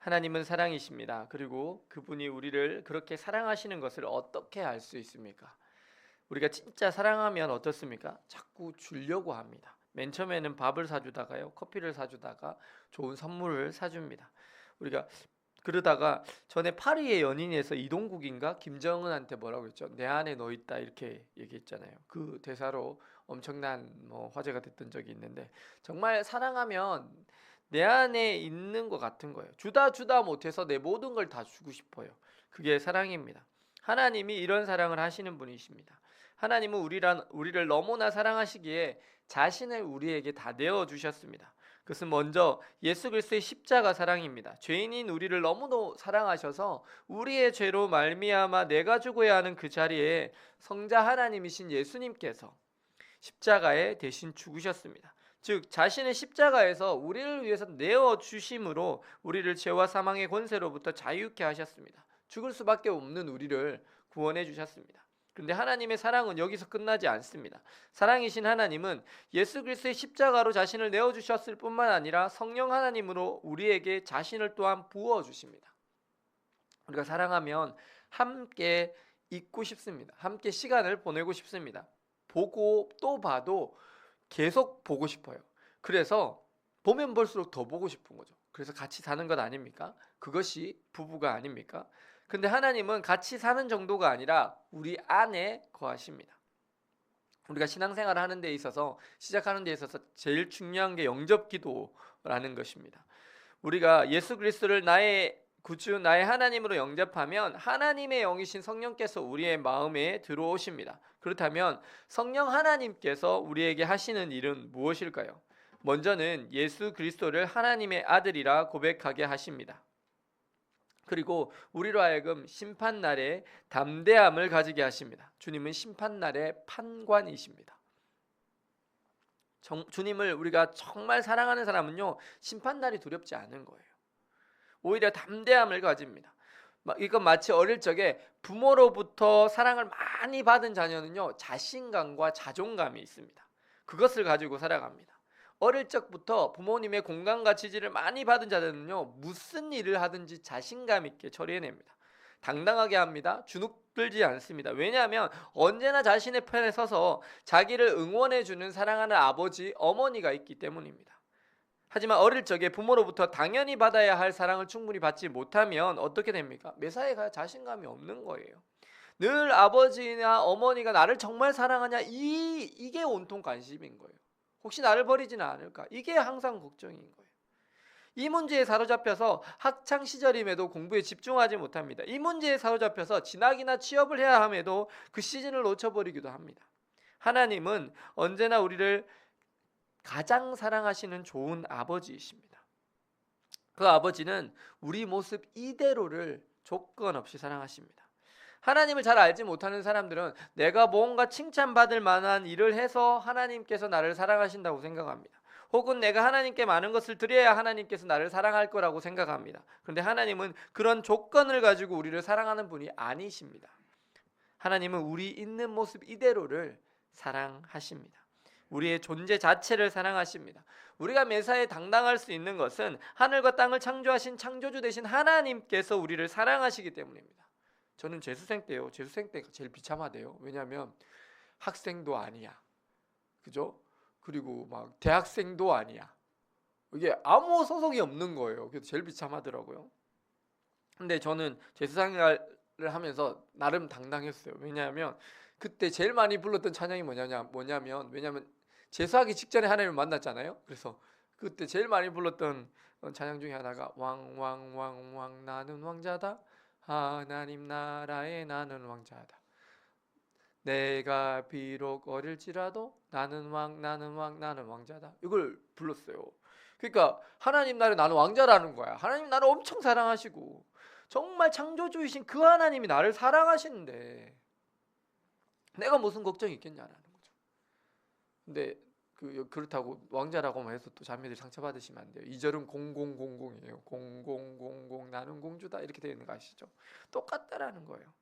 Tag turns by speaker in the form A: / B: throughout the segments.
A: 하나님은 사랑이십니다. 그리고 그분이 우리를 그렇게 사랑하시는 것을 어떻게 알 수 있습니까? 우리가 진짜 사랑하면 어떻습니까? 자꾸 주려고 합니다. 맨 처음에는 밥을 사주다가요, 커피를 사주다가 좋은 선물을 사줍니다. 우리가 그러다가 전에 파리의 연인에서 이동국인가 김정은한테 뭐라고 했죠? 내 안에 너 있다 이렇게 얘기했잖아요. 그 대사로 엄청난 뭐 화제가 됐던 적이 있는데 정말 사랑하면 내 안에 있는 것 같은 거예요. 주다 주다 못해서 내 모든 걸 다 주고 싶어요. 그게 사랑입니다. 하나님이 이런 사랑을 하시는 분이십니다. 하나님은 우리란 우리를 너무나 사랑하시기에 자신을 우리에게 다 내어 주셨습니다. 그것은 먼저 예수 그리스도의 십자가 사랑입니다. 죄인인 우리를 너무도 사랑하셔서 우리의 죄로 말미암아 내가 죽어야 하는 그 자리에 성자 하나님이신 예수님께서 십자가에 대신 죽으셨습니다. 즉 자신의 십자가에서 우리를 위해서 내어 주심으로 우리를 죄와 사망의 권세로부터 자유케 하셨습니다. 죽을 수밖에 없는 우리를 구원해 주셨습니다. 근데 하나님의 사랑은 여기서 끝나지 않습니다. 사랑이신 하나님은 예수 그리스도의 십자가로 자신을 내어 주셨을 뿐만 아니라 성령 하나님으로 우리에게 자신을 또한 부어 주십니다. 우리가 사랑하면 함께 있고 싶습니다. 함께 시간을 보내고 싶습니다. 보고 또 봐도 계속 보고 싶어요. 그래서 보면 볼수록 더 보고 싶은 거죠. 그래서 같이 사는 것 아닙니까? 그것이 부부가 아닙니까? 근데 하나님은 같이 사는 정도가 아니라 우리 안에 거하십니다. 우리가 신앙생활을 하는 데 있어서 시작하는 데 있어서 제일 중요한 게 영접 기도라는 것입니다. 우리가 예수 그리스도를 나의 구주 나의 하나님으로 영접하면 하나님의 영이신 성령께서 우리의 마음에 들어오십니다. 그렇다면 성령 하나님께서 우리에게 하시는 일은 무엇일까요? 먼저는 예수 그리스도를 하나님의 아들이라 고백하게 하십니다. 그리고 우리로 하여금 심판 날에 담대함을 가지게 하십니다. 주님은 심판 날의 판관이십니다. 정, 주님을 우리가 정말 사랑하는 사람은요 심판 날이 두렵지 않은 거예요. 오히려 담대함을 가집니다. 이건 마치 어릴 적에 부모로부터 사랑을 많이 받은 자녀는요 자신감과 자존감이 있습니다. 그것을 가지고 살아갑니다. 어릴 적부터 부모님의 공감과 지지를 많이 받은 자들은요 무슨 일을 하든지 자신감 있게 처리해냅니다. 당당하게 합니다. 주눅 들지 않습니다. 왜냐하면 언제나 자신의 편에 서서 자기를 응원해주는 사랑하는 아버지, 어머니가 있기 때문입니다. 하지만 어릴 적에 부모로부터 당연히 받아야 할 사랑을 충분히 받지 못하면 어떻게 됩니까? 매사에 가야 자신감이 없는 거예요. 늘 아버지나 어머니가 나를 정말 사랑하냐 이 이게 온통 관심인 거예요. 혹시 나를 버리지는 않을까? 이게 항상 걱정인 거예요. 이 문제에 사로잡혀서 학창 시절임에도 공부에 집중하지 못합니다. 이 문제에 사로잡혀서 진학이나 취업을 해야 함에도 그 시즌을 놓쳐버리기도 합니다. 하나님은 언제나 우리를 가장 사랑하시는 좋은 아버지이십니다. 그 아버지는 우리 모습 이대로를 조건 없이 사랑하십니다. 하나님을 잘 알지 못하는 사람들은 내가 뭔가 칭찬받을 만한 일을 해서 하나님께서 나를 사랑하신다고 생각합니다. 혹은 내가 하나님께 많은 것을 드려야 하나님께서 나를 사랑할 거라고 생각합니다. 그런데 하나님은 그런 조건을 가지고 우리를 사랑하는 분이 아니십니다. 하나님은 우리 있는 모습 이대로를 사랑하십니다. 우리의 존재 자체를 사랑하십니다. 우리가 매사에 당당할 수 있는 것은 하늘과 땅을 창조하신 창조주 되신 하나님께서 우리를 사랑하시기 때문입니다. 저는 재수생 때요. 재수생 때가 제일 비참하대요. 왜냐하면 학생도 아니야. 그죠? 그리고 막 대학생도 아니야. 이게 아무 소속이 없는 거예요. 그래서 제일 비참하더라고요. 근데 저는 재수생활을 하면서 나름 당당했어요. 왜냐하면 그때 제일 많이 불렀던 찬양이 뭐냐냐 뭐냐면 왜냐하면 재수하기 직전에 하나님을 만났잖아요. 그래서 그때 제일 많이 불렀던 찬양 중에 하나가 왕왕왕왕 나는 왕자다 하나님 나라에 나는 왕자다. 내가 비록 어릴지라도 나는 왕 나는 왕 나는 왕자다. 이걸 불렀어요. 그러니까 하나님 나라에 나는 왕자라는 거야. 하나님 나를 엄청 사랑하시고 정말 창조주이신 그 하나님이 나를 사랑하시는데 내가 무슨 걱정이 있겠냐라는. 근데 그 그렇다고 왕자라고만 해서 또 자매들 상처받으시면 안 돼요. 이절은 0000이에요. 0000 나는 공주다 이렇게 되어 있는 거 아시죠? 똑같다라는 거예요.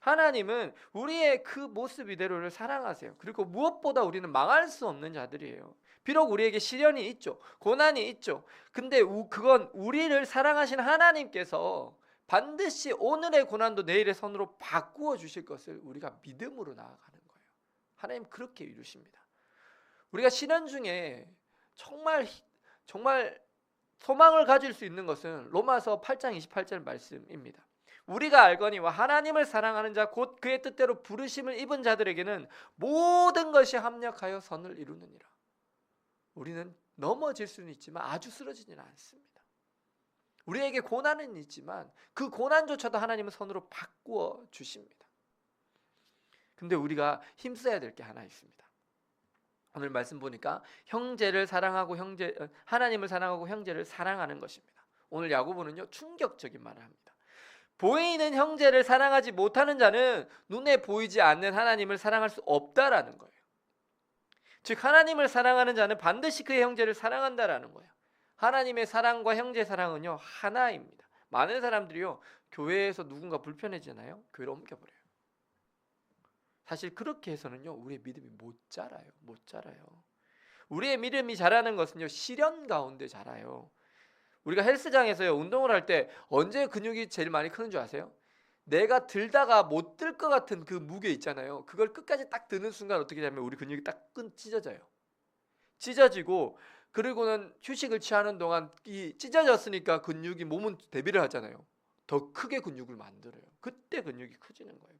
A: 하나님은 우리의 그 모습 이대로를 사랑하세요. 그리고 무엇보다 우리는 망할 수 없는 자들이에요. 비록 우리에게 시련이 있죠. 고난이 있죠. 근데 우- 그건 우리를 사랑하신 하나님께서 반드시 오늘의 고난도 내일의 선으로 바꾸어 주실 것을 우리가 믿음으로 나아가는. 하나님 그렇게 이루십니다. 우리가 시련 중에 정말 히- 정말 소망을 가질 수 있는 것은 로마서 8장 28절 말씀입니다. 우리가 알거니와 하나님을 사랑하는 자 곧 그의 뜻대로 부르심을 입은 자들에게는 모든 것이 합력하여 선을 이루느니라. 우리는 넘어질 수는 있지만 아주 쓰러지지는 않습니다. 우리에게 고난은 있지만 그 고난조차도 하나님은 선으로 바꾸어 주십니다. 근데 우리가 힘써야 될 게 하나 있습니다. 오늘 말씀 보니까 형제를 사랑하고 형제 어, 하나님을 사랑하고 형제를 사랑하는 것입니다. 오늘 야고보는요 충격적인 말을 합니다. 보이는 형제를 사랑하지 못하는 자는 눈에 보이지 않는 하나님을 사랑할 수 없다라는 거예요. 즉 하나님을 사랑하는 자는 반드시 그의 형제를 사랑한다라는 거예요. 하나님의 사랑과 형제 사랑은요 하나입니다. 많은 사람들이요 교회에서 누군가 불편해지나요? 교회로 옮겨버려요. 사실 그렇게 해서는요 우리의 믿음이 못 자라요, 못 자라요. 우리의 믿음이 자라는 것은요 시련 가운데 자라요. 우리가 헬스장에서요 운동을 할 때 언제 근육이 제일 많이 크는 줄 아세요? 내가 들다가 못 들 것 같은 그 무게 있잖아요. 그걸 끝까지 딱 드는 순간 어떻게 되냐면 우리 근육이 딱 끈 찢어져요. 찢어지고 그리고는 휴식을 취하는 동안 이 찢어졌으니까 근육이 몸은 대비를 하잖아요. 더 크게 근육을 만들어요. 그때 근육이 커지는 거예요.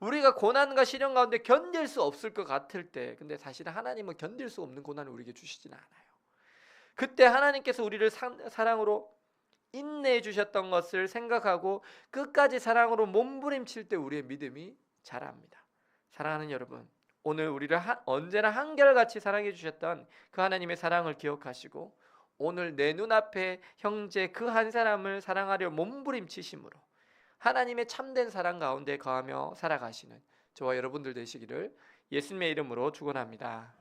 A: 우리가 고난과 시련 가운데 견딜 수 없을 것 같을 때 근데 사실은 하나님은 견딜 수 없는 고난을 우리에게 주시지는 않아요. 그때 하나님께서 우리를 사, 사랑으로 인내해 주셨던 것을 생각하고 끝까지 사랑으로 몸부림칠 때 우리의 믿음이 자랍니다. 사랑하는 여러분, 오늘 우리를 하, 언제나 한결같이 사랑해 주셨던 그 하나님의 사랑을 기억하시고 오늘 내 눈앞에 형제 그 한 사람을 사랑하려 몸부림치심으로 하나님의 참된 사랑 가운데 거하며 살아가시는 저와 여러분들 되시기를 예수님의 이름으로 축원합니다.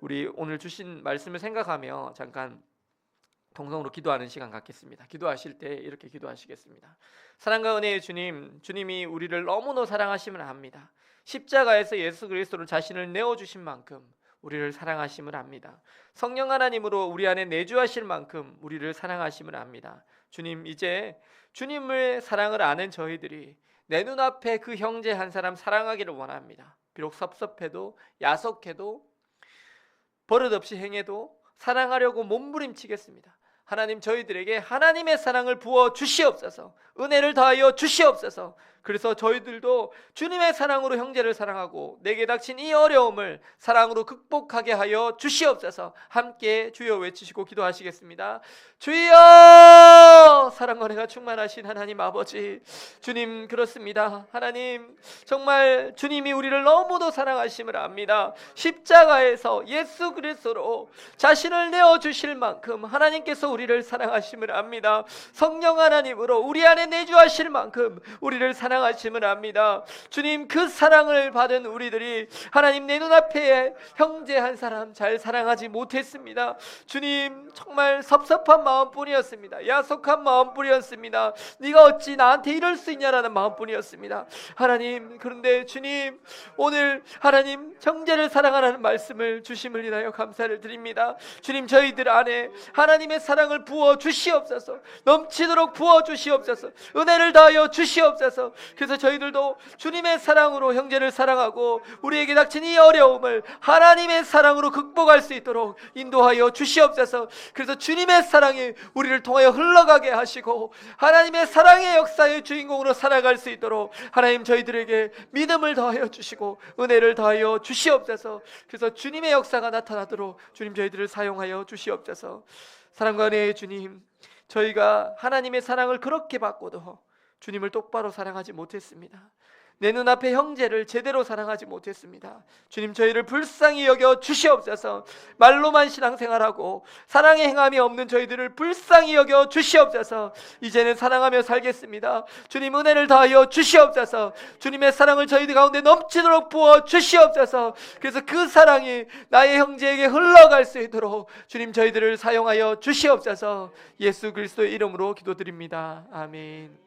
A: 우리 오늘 주신 말씀을 생각하며 잠깐 동성으로 기도하는 시간 갖겠습니다. 기도하실 때 이렇게 기도하시겠습니다. 사랑과 은혜의 주님, 주님이 우리를 너무나 사랑하심을 압니다. 십자가에서 예수 그리스도로 자신을 내어 주신 만큼 우리를 사랑하심을 압니다. 성령 하나님으로 우리 안에 내주하실 만큼 우리를 사랑하심을 압니다. 주님 이제 주님을 사랑을 아는 저희들이 내 눈앞에 그 형제 한 사람 사랑하기를 원합니다. 비록 섭섭해도 야속해도 버릇없이 행해도 사랑하려고 몸부림치겠습니다. 하나님 저희들에게 하나님의 사랑을 부어 주시옵소서. 은혜를 더하여 주시옵소서. 그래서 저희들도 주님의 사랑으로 형제를 사랑하고 내게 닥친 이 어려움을 사랑으로 극복하게 하여 주시옵소서. 함께 주여 외치시고 기도하시겠습니다. 주여! 사랑과 은혜가 충만하신 하나님 아버지. 주님 그렇습니다. 하나님 정말 주님이 우리를 너무도 사랑하심을 압니다. 십자가에서 예수 그리스도로 자신을 내어 주실 만큼 하나님께서 우리를 사랑하심을 압니다. 성령 하나님으로 우리 안에 내주하실 만큼 우리를 사랑 하심을 압니다. 주님 그 사랑을 받은 우리들이 하나님 내 눈앞에 형제 한 사람 잘 사랑하지 못했습니다. 주님 정말 섭섭한 마음뿐이었습니다. 야속한 마음뿐이었습니다. 네가 어찌 나한테 이럴 수 있냐라는 마음뿐이었습니다. 하나님 그런데 주님 오늘 하나님 형제를 사랑하라는 말씀을 주심을 인하여 감사를 드립니다. 주님 저희들 안에 하나님의 사랑을 부어 주시옵소서. 넘치도록 부어 주시옵소서. 은혜를 다하여 주시옵소서. 그래서 저희들도 주님의 사랑으로 형제를 사랑하고 우리에게 닥친 이 어려움을 하나님의 사랑으로 극복할 수 있도록 인도하여 주시옵소서. 그래서 주님의 사랑이 우리를 통하여 흘러가게 하시고 하나님의 사랑의 역사의 주인공으로 살아갈 수 있도록 하나님 저희들에게 믿음을 더하여 주시고 은혜를 더하여 주시옵소서. 그래서 주님의 역사가 나타나도록 주님 저희들을 사용하여 주시옵소서. 사랑과 은혜의 주님, 저희가 하나님의 사랑을 그렇게 받고도 주님을 똑바로 사랑하지 못했습니다. 내 눈앞에 형제를 제대로 사랑하지 못했습니다. 주님 저희를 불쌍히 여겨 주시옵소서. 말로만 신앙생활하고 사랑의 행함이 없는 저희들을 불쌍히 여겨 주시옵소서. 이제는 사랑하며 살겠습니다. 주님 은혜를 다하여 주시옵소서. 주님의 사랑을 저희들 가운데 넘치도록 부어 주시옵소서. 그래서 그 사랑이 나의 형제에게 흘러갈 수 있도록 주님 저희들을 사용하여 주시옵소서. 예수 그리스도의 이름으로 기도드립니다. 아멘.